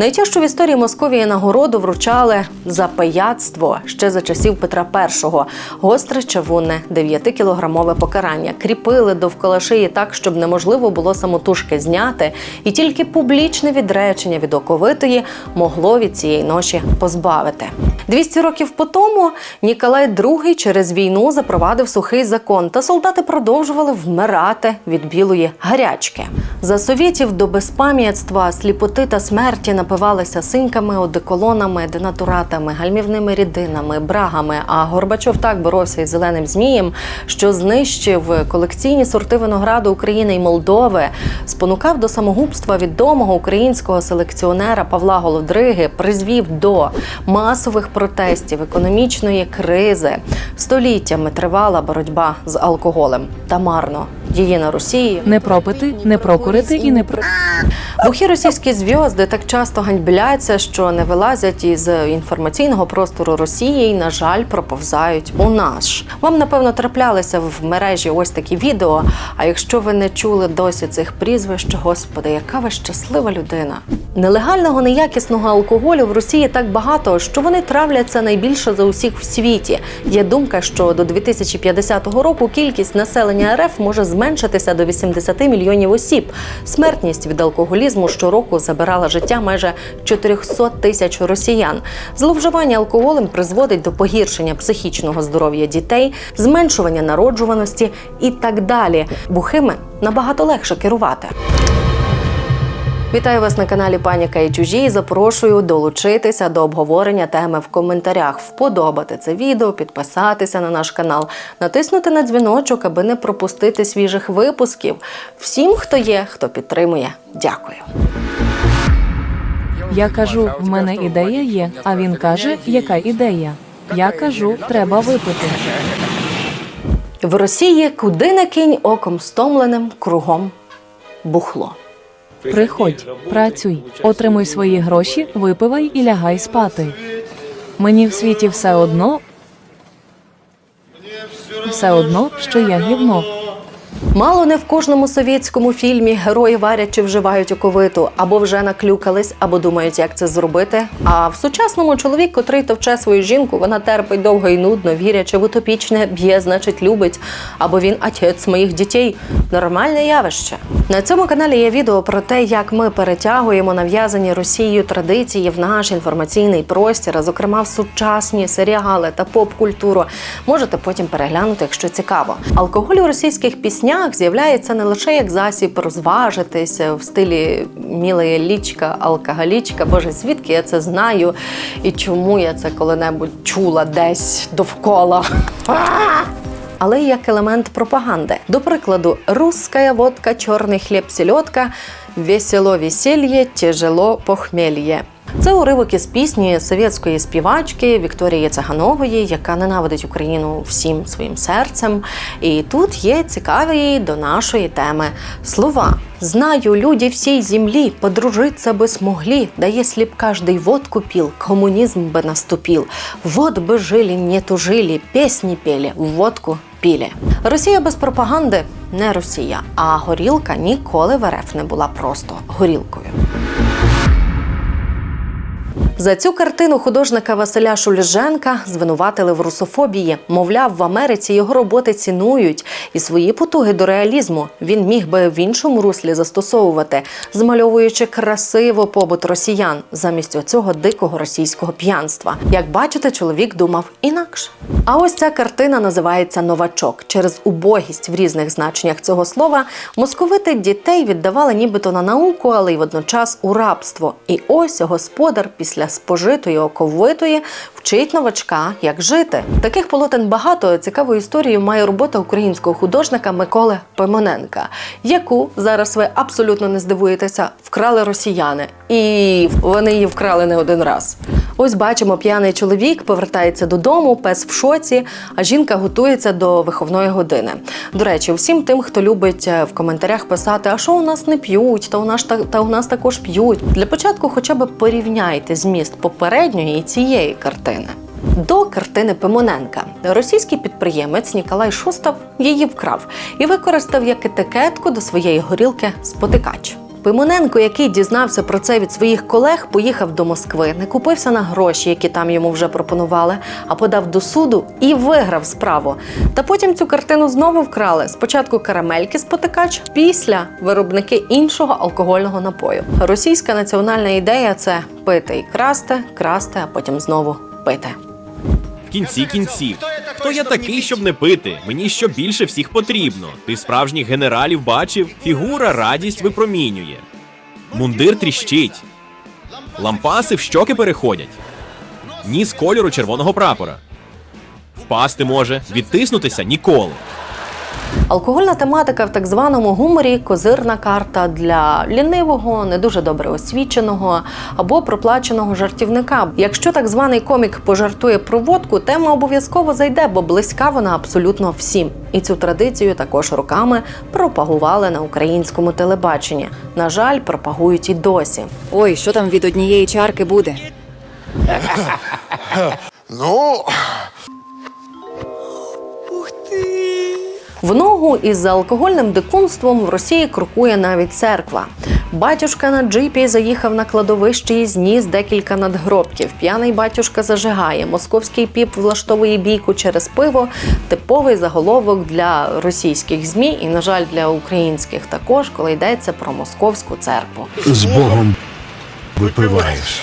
Найтяжчу в історії Московії нагороду вручали за пияцтво ще за часів Петра І. Гостре чавунне 9-кілограмове покарання кріпили довкола шиї так, щоб неможливо було самотужки зняти, і тільки публічне відречення від оковитої могло від цієї ноші позбавити. 200 років по тому Ніколай II через війну запровадив сухий закон, та солдати продовжували вмирати від білої гарячки. За совєтів до безпам'ятства, сліпоти та смерті напивалися синьками, одеколонами, денатуратами, гальмівними рідинами, брагами. А Горбачов так боровся із зеленим змієм, що знищив колекційні сорти винограду України і Молдови, спонукав до самогубства відомого українського селекціонера Павла Голодриги, призвів до масових протестів, економічної кризи. Століттями тривала боротьба з алкоголем та марно. На Росії Не пропити, не прокурити і не про. Бухі російські зв'язди так часто ганьбляться, що не вилазять із інформаційного простору Росії і, на жаль, проповзають у наш. Вам напевно траплялися в мережі ось такі відео. А якщо ви не чули досі цих прізвищ, господи, яка ви щаслива людина. Нелегального неякісного алкоголю в Росії так багато, що вони травляться найбільше за усіх в світі. Є думка, що до 2050 року кількість населення РФ може зменшитися до 80 мільйонів осіб. Смертність від алкоголізму щороку забирала життя майже 400 тисяч росіян. Зловживання алкоголем призводить до погіршення психічного здоров'я дітей, зменшування народжуваності і так далі. Бухими набагато легше керувати. Вітаю вас на каналі Паніка і чужі. і Запрошую долучитися до обговорення теми в коментарях, вподобати це відео, підписатися на наш канал, натиснути на дзвіночок, аби не пропустити свіжих випусків. Всім, хто є, хто підтримує, дякую. Я кажу, в мене ідея є. А він каже, яка ідея? Я кажу, треба випити. В Росії куди не кинь оком стомленим кругом бухло. Приходь, працюй, отримуй свої гроші, випивай і лягай спати. Мені в світі все одно, все одно, що я гівно. Мало не в кожному совєтському фільмі герої варять чи вживають оковиту, або вже наклюкались, або думають, як це зробити. А в сучасному чоловік, котрий товче свою жінку, вона терпить довго і нудно, вірячи в утопічне, б'є, значить, любить, або він отець моїх дітей. Нормальне явище. На цьому каналі є відео про те, як ми перетягуємо нав'язані Росією традиції в наш інформаційний простір, а зокрема в сучасні серіали та поп-культуру. Можете потім переглянути, якщо цікаво. Алкоголь у російських піснях з'являється не лише як засіб розважитися в стилі мілая лічка, алкоголічка. Боже, звідки я це знаю і чому я це коли-небудь чула десь довкола. але як елемент пропаганди. До прикладу, русская водка, чорний хліб, сільотка, весело веселье, тяжело похмелье. Це уривок із пісні совєтської співачки Вікторії Цаганової, яка ненавидить Україну всім своїм серцем. І тут є цікаві до нашої теми слова. Знаю, люди всей земли подружиться бы смогли, да если б каждый водку пил, коммунизм бы наступил. Вот бы жили, не тужили, песни пели, водку пілі. Росія без пропаганди не Росія, а горілка ніколи в РФ не була просто горілкою. За цю картину художника Василя Шульженка звинуватили в русофобії. Мовляв, в Америці його роботи цінують і свої потуги до реалізму він міг би в іншому руслі застосовувати, змальовуючи красиво побут росіян замість оцього дикого російського п'янства. Як бачите, чоловік думав інакше. А ось ця картина називається Новачок. Через убогість в різних значеннях цього слова московити дітей віддавали нібито на науку, але й водночас у рабство. І ось господар після спожитої оковитої вчить новачка, як жити. Таких полотен багато. Цікаву історію має робота українського художника Миколи Пимоненка, яку зараз ви абсолютно не здивуєтеся, вкрали росіяни, і вони її вкрали не один раз. Ось бачимо, п'яний чоловік повертається додому, пес в шоці, а жінка готується до виховної години. До речі, всім тим, хто любить е, в коментарях писати, а що у нас не п'ють, та у нас та, у нас також п'ють. Для початку, хоча б порівняйте зміст попередньої і цієї картини. До картини Пимоненка російський підприємець Ніколай Шустав її вкрав і використав як етикетку до своєї горілки спотикач. Пимоненко, який дізнався про це від своїх колег, поїхав до Москви, не купився на гроші, які там йому вже пропонували, а подав до суду і виграв справу. Та потім цю картину знову вкрали. Спочатку карамельки спотикач, після виробники іншого алкогольного напою. Російська національна ідея це пити і красти, красти, а потім знову пити. В кінці кінців. Хто я такий, щоб не пити? Мені що більше всіх потрібно. Ти справжніх генералів бачив, фігура радість випромінює. Мундир тріщить. Лампаси в щоки переходять. Ніс кольору червоного прапора. Впасти може, відтиснутися ніколи. Алкогольна тематика в так званому гуморі козирна карта для лінивого, не дуже добре освіченого або проплаченого жартівника. Якщо так званий комік пожартує про водку, тема обов'язково зайде, бо близька вона абсолютно всім. І цю традицію також роками пропагували на українському телебаченні. На жаль, пропагують і досі. Ой, що там від однієї чарки буде? Ну, В ногу із алкогольним дикунством в Росії крокує навіть церква. Батюшка на джипі заїхав на кладовище і зніс декілька надгробків. П'яний батюшка зажигає. Московський піп влаштовує бійку через пиво. Типовий заголовок для російських змі і, на жаль, для українських також, коли йдеться про московську церкву. з Богом випиваєш.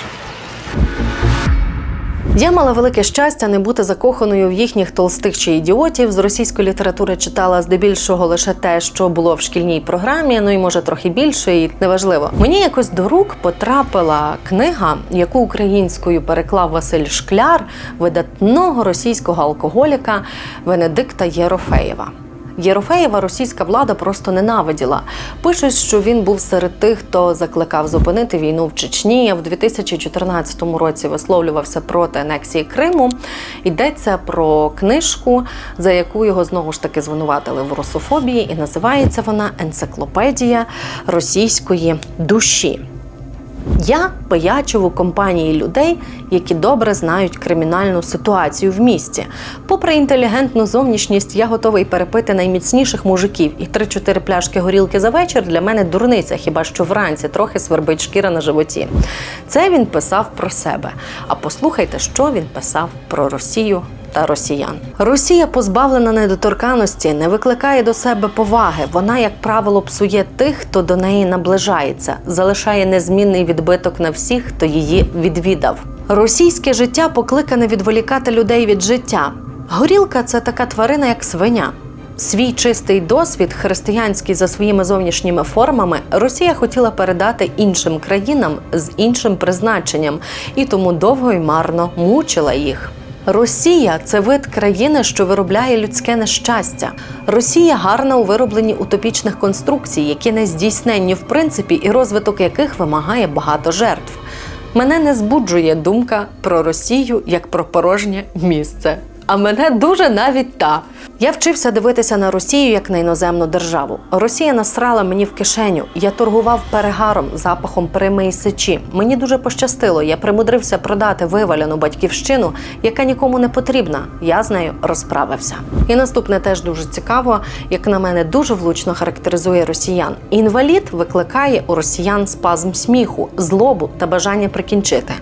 Я мала велике щастя не бути закоханою в їхніх толстих чи ідіотів. З російської літератури читала здебільшого лише те, що було в шкільній програмі, ну і може трохи більше, і неважливо. Мені якось до рук потрапила книга, яку українською переклав Василь Шкляр, видатного російського алкоголіка Венедикта Єрофеєва. Єрофеєва російська влада просто ненавиділа. Пишуть, що він був серед тих, хто закликав зупинити війну в Чечні. В 2014 році висловлювався проти анексії Криму. Йдеться про книжку, за яку його знову ж таки звинуватили в русофобії, і називається вона Енциклопедія російської душі. Я пиячив у компанії людей, які добре знають кримінальну ситуацію в місті. Попри інтелігентну зовнішність, я готовий перепити найміцніших мужиків, і 3-4 пляшки горілки за вечір для мене дурниця, хіба що вранці трохи свербить шкіра на животі. Це він писав про себе. А послухайте, що він писав про Росію та росіян. Росія позбавлена недоторканості, не викликає до себе поваги. Вона, як правило, псує тих, хто до неї наближається, залишає незмінний відбиток на всіх, хто її відвідав. Російське життя покликане відволікати людей від життя. Горілка це така тварина, як свиня. Свій чистий досвід, християнський за своїми зовнішніми формами, Росія хотіла передати іншим країнам з іншим призначенням, і тому довго й марно мучила їх. Росія це вид країни, що виробляє людське нещастя. Росія гарна у виробленні утопічних конструкцій, які не здійсненні в принципі, і розвиток яких вимагає багато жертв. Мене не збуджує думка про Росію як про порожнє місце. А мене дуже навіть та. Я вчився дивитися на Росію як на іноземну державу. Росія насрала мені в кишеню. Я торгував перегаром, запахом прими і сечі. Мені дуже пощастило. Я примудрився продати вивалену батьківщину, яка нікому не потрібна. Я з нею розправився. І наступне теж дуже цікаво, як на мене, дуже влучно характеризує росіян. Інвалід викликає у росіян спазм сміху, злобу та бажання прикінчити.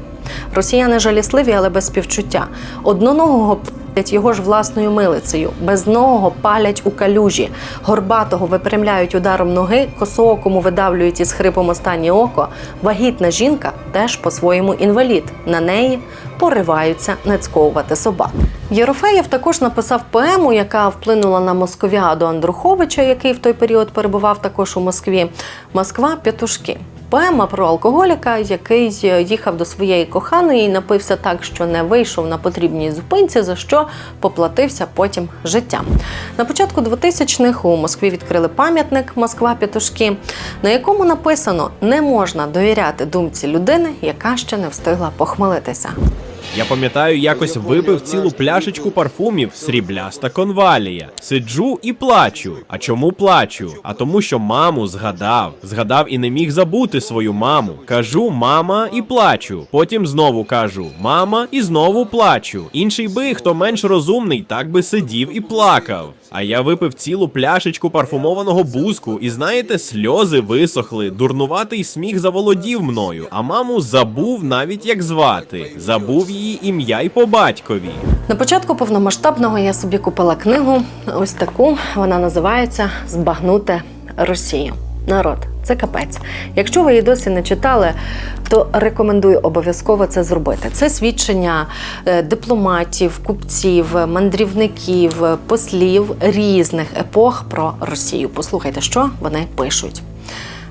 Росіяни жалісливі, але без співчуття. Одноногого його ж власною милицею, безногого палять у калюжі, горбатого випрямляють ударом ноги, косоокому видавлюють із хрипом останнє око. Вагітна жінка теж по-своєму інвалід. На неї пориваються нацьковувати собак. Єрофеєв також написав поему, яка вплинула на московіаду Андруховича, який в той період перебував також у Москві. Москва п'ятушки. Поема про алкоголіка, який їхав до своєї коханої і напився так, що не вийшов на потрібній зупинці, за що поплатився потім життям. На початку 2000-х у Москві відкрили пам'ятник Москва п'ятушки, на якому написано: не можна довіряти думці людини, яка ще не встигла похмелитися. Я пам'ятаю, якось випив цілу пляшечку парфумів срібляста конвалія. Сиджу і плачу. А чому плачу? А тому, що маму згадав. Згадав і не міг забути свою маму. Кажу, мама, і плачу. Потім знову кажу, мама, і знову плачу. Інший би, хто менш розумний, так би сидів і плакав. А я випив цілу пляшечку парфумованого бузку, і знаєте, сльози висохли, дурнуватий сміх заволодів мною, а маму забув навіть як звати. Забув її ім'я й по батькові. На початку повномасштабного я собі купила книгу. Ось таку. Вона називається Збагнути Росію. Народ, це капець. Якщо ви її досі не читали, то рекомендую обов'язково це зробити. Це свідчення е, дипломатів, купців, мандрівників, послів різних епох про Росію. Послухайте, що вони пишуть.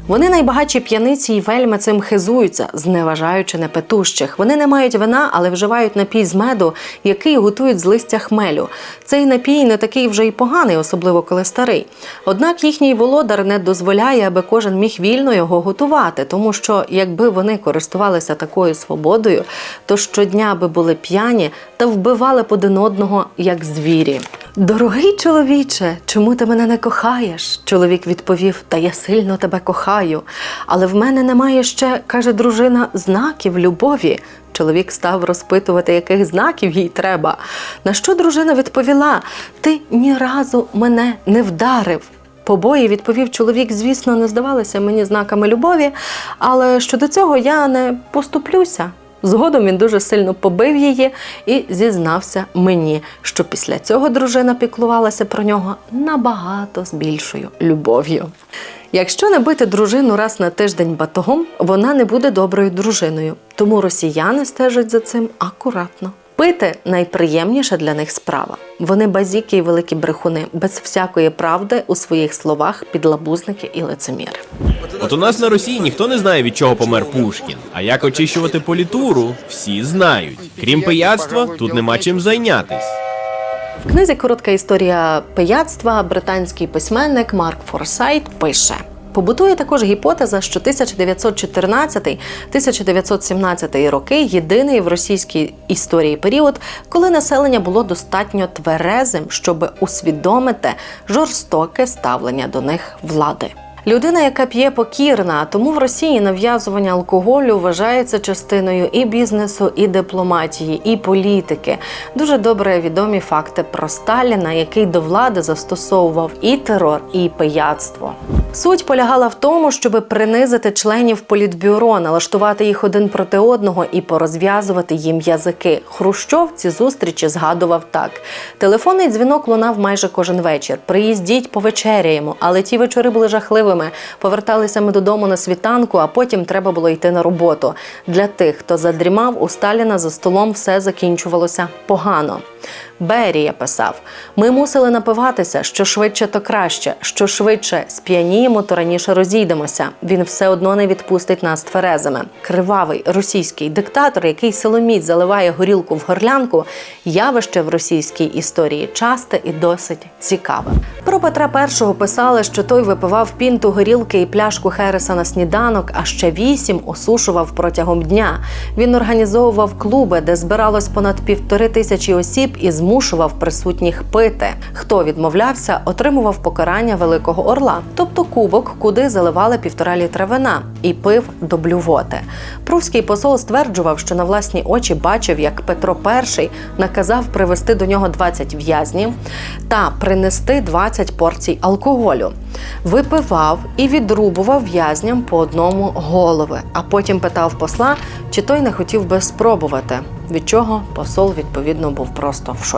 Вони найбагатші п'яниці і вельми цим хизуються, зневажаючи непетущих. Вони не мають вина, але вживають напій з меду, який готують з листя хмелю. Цей напій не такий вже й поганий, особливо коли старий. Однак їхній володар не дозволяє, аби кожен міг вільно його готувати, тому що якби вони користувалися такою свободою, то щодня би були п'яні та вбивали б один одного як звірі. Дорогий чоловіче, чому ти мене не кохаєш? Чоловік відповів: Та я сильно тебе кохаю. Але в мене немає ще, каже дружина, знаків любові. Чоловік став розпитувати, яких знаків їй треба. На що дружина відповіла: Ти ні разу мене не вдарив. Побої відповів чоловік, звісно, не здавалися мені знаками любові, але щодо цього я не поступлюся. Згодом він дуже сильно побив її і зізнався мені, що після цього дружина піклувалася про нього набагато з більшою любов'ю. Якщо не бити дружину раз на тиждень батогом, вона не буде доброю дружиною. Тому росіяни стежать за цим акуратно. Пити найприємніша для них справа. Вони базіки і великі брехуни, без всякої правди у своїх словах, підлабузники і лицеміри. От у нас на Росії ніхто не знає, від чого помер Пушкін. А як очищувати політуру, всі знають. Крім пияцтва, тут нема чим зайнятись. В книзі Коротка історія пияцтва британський письменник Марк Форсайт пише. Побутує також гіпотеза, що 1914-1917 роки єдиний в російській історії період, коли населення було достатньо тверезим, щоб усвідомити жорстоке ставлення до них влади. Людина, яка п'є покірна, тому в Росії нав'язування алкоголю вважається частиною і бізнесу, і дипломатії, і політики. Дуже добре відомі факти про Сталіна, який до влади застосовував і терор, і пияцтво. Суть полягала в тому, щоб принизити членів політбюро, налаштувати їх один проти одного і порозв'язувати їм язики. Хрущов ці зустрічі згадував так: телефонний дзвінок лунав майже кожен вечір. Приїздіть, повечеряємо, але ті вечори були жахливими. Поверталися ми додому на світанку, а потім треба було йти на роботу. Для тих, хто задрімав, у Сталіна за столом все закінчувалося погано. Берія писав: ми мусили напиватися, що швидше, то краще, що швидше сп'яніємо, то раніше розійдемося. Він все одно не відпустить нас тверезими. Кривавий російський диктатор, який силоміць заливає горілку в горлянку, явище в російській історії часте і досить цікаве. Про Петра І писали, що той випивав пінту горілки і пляшку Хереса на сніданок, а ще вісім осушував протягом дня. Він організовував клуби, де збиралось понад півтори тисячі осіб і змушував присутніх пити. Хто відмовлявся, отримував покарання великого орла, тобто кубок, куди заливали півтора літра вина, і пив до блювоти. Прусський посол стверджував, що на власні очі бачив, як Петро І наказав привезти до нього 20 в'язнів та принести 20 порцій алкоголю. Випивав і відрубував в'язням по одному голови, а потім питав посла, чи той не хотів би спробувати. Від чого посол відповідно був просто в шоці.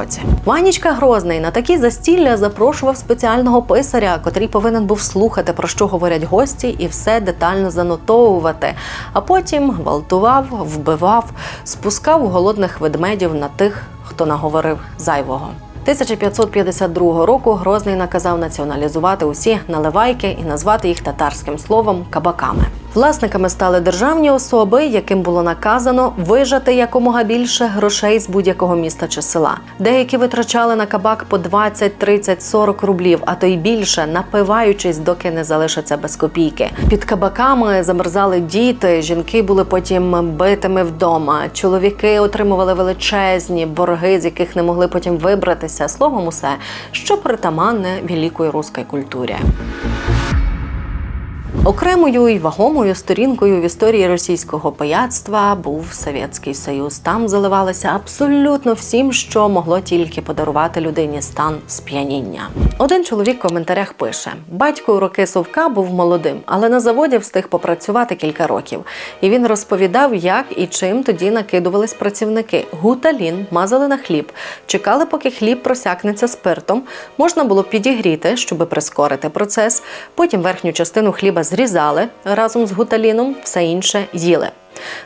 Ванічка Грозний на такі застілля запрошував спеціального писаря, котрий повинен був слухати, про що говорять гості, і все детально занотовувати. А потім гвалтував, вбивав, спускав голодних ведмедів на тих, хто наговорив зайвого. 1552 року Грозний наказав націоналізувати усі наливайки і назвати їх татарським словом кабаками. Власниками стали державні особи, яким було наказано вижати якомога більше грошей з будь-якого міста чи села. Деякі витрачали на кабак по 20, 30, 40 рублів, а то й більше, напиваючись, доки не залишаться без копійки. Під кабаками замерзали діти. Жінки були потім битими вдома. Чоловіки отримували величезні борги, з яких не могли потім вибратися. Словом, усе, що притаманне великої руської культурі. Окремою і вагомою сторінкою в історії російського пияцтва був Совєтський Союз. Там заливалося абсолютно всім, що могло тільки подарувати людині стан сп'яніння. Один чоловік в коментарях пише: батько у роки совка був молодим, але на заводі встиг попрацювати кілька років. І він розповідав, як і чим тоді накидувались працівники. Гуталін мазали на хліб, чекали, поки хліб просякнеться спиртом. Можна було підігріти, щоб прискорити процес. Потім верхню частину хліба зрізали разом з гуталіном, все інше їли.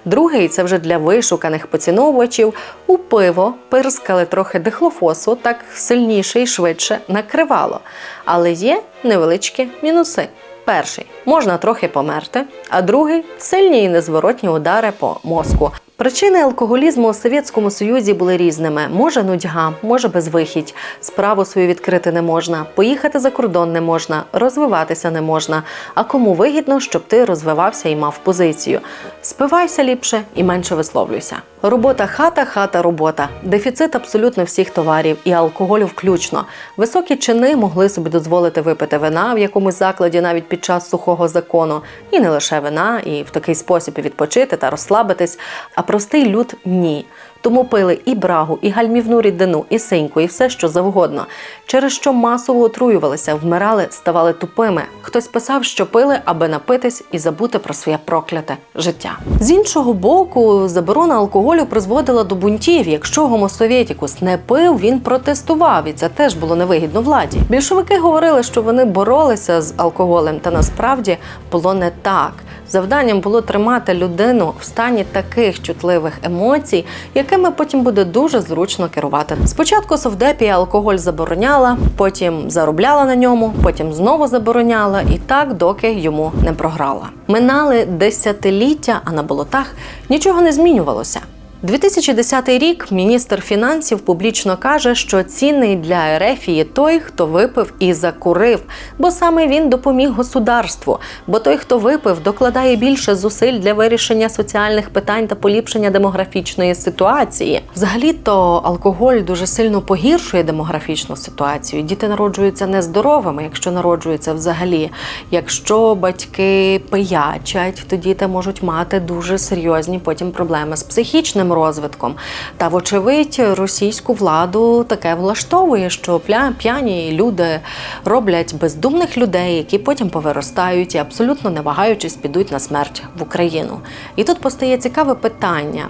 Другий це вже для вишуканих поціновувачів. У пиво пирскали трохи дихлофосу, так сильніше і швидше накривало. Але є невеличкі мінуси. Перший можна трохи померти, а другий сильні і незворотні удари по мозку. Причини алкоголізму у Совєтському Союзі були різними: може нудьга, може безвихідь, справу свою відкрити не можна, поїхати за кордон не можна, розвиватися не можна. А кому вигідно, щоб ти розвивався і мав позицію. Спивайся ліпше і менше висловлюйся. Робота хата, хата, робота. Дефіцит абсолютно всіх товарів і алкоголю включно. Високі чини могли собі дозволити випити вина в якомусь закладі навіть під час сухого закону, і не лише вина, і в такий спосіб відпочити та розслабитись. А простий люд ні. Тому пили і брагу, і гальмівну рідину, і синьку, і все, що завгодно. Через що масово отруювалися, вмирали, ставали тупими. Хтось писав, що пили, аби напитись і забути про своє прокляте життя. З іншого боку, заборона алкоголю призводила до бунтів. Якщо гомосовєтікус не пив, він протестував, і це теж було невигідно владі. Більшовики говорили, що вони боролися з алкоголем, та насправді було не так. Завданням було тримати людину в стані таких чутливих емоцій, якими потім буде дуже зручно керувати. Спочатку Совдепія алкоголь забороняла, потім заробляла на ньому, потім знову забороняла, і так доки йому не програла. Минали десятиліття, а на болотах нічого не змінювалося. 2010 рік міністр фінансів публічно каже, що цінний для Ерефії той, хто випив і закурив, бо саме він допоміг государству. Бо той, хто випив, докладає більше зусиль для вирішення соціальних питань та поліпшення демографічної ситуації. Взагалі-то алкоголь дуже сильно погіршує демографічну ситуацію. Діти народжуються нездоровими, якщо народжуються взагалі. Якщо батьки пиячать, то діти можуть мати дуже серйозні потім проблеми з психічним розвитком. Та, вочевидь, російську владу таке влаштовує, що п'яні люди роблять бездумних людей, які потім повиростають і абсолютно не вагаючись підуть на смерть в Україну. І тут постає цікаве питання: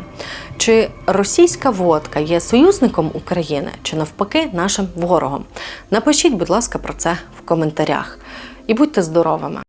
чи російська водка є союзником України, чи навпаки нашим ворогом? Напишіть, будь ласка, про це в коментарях. І будьте здоровими!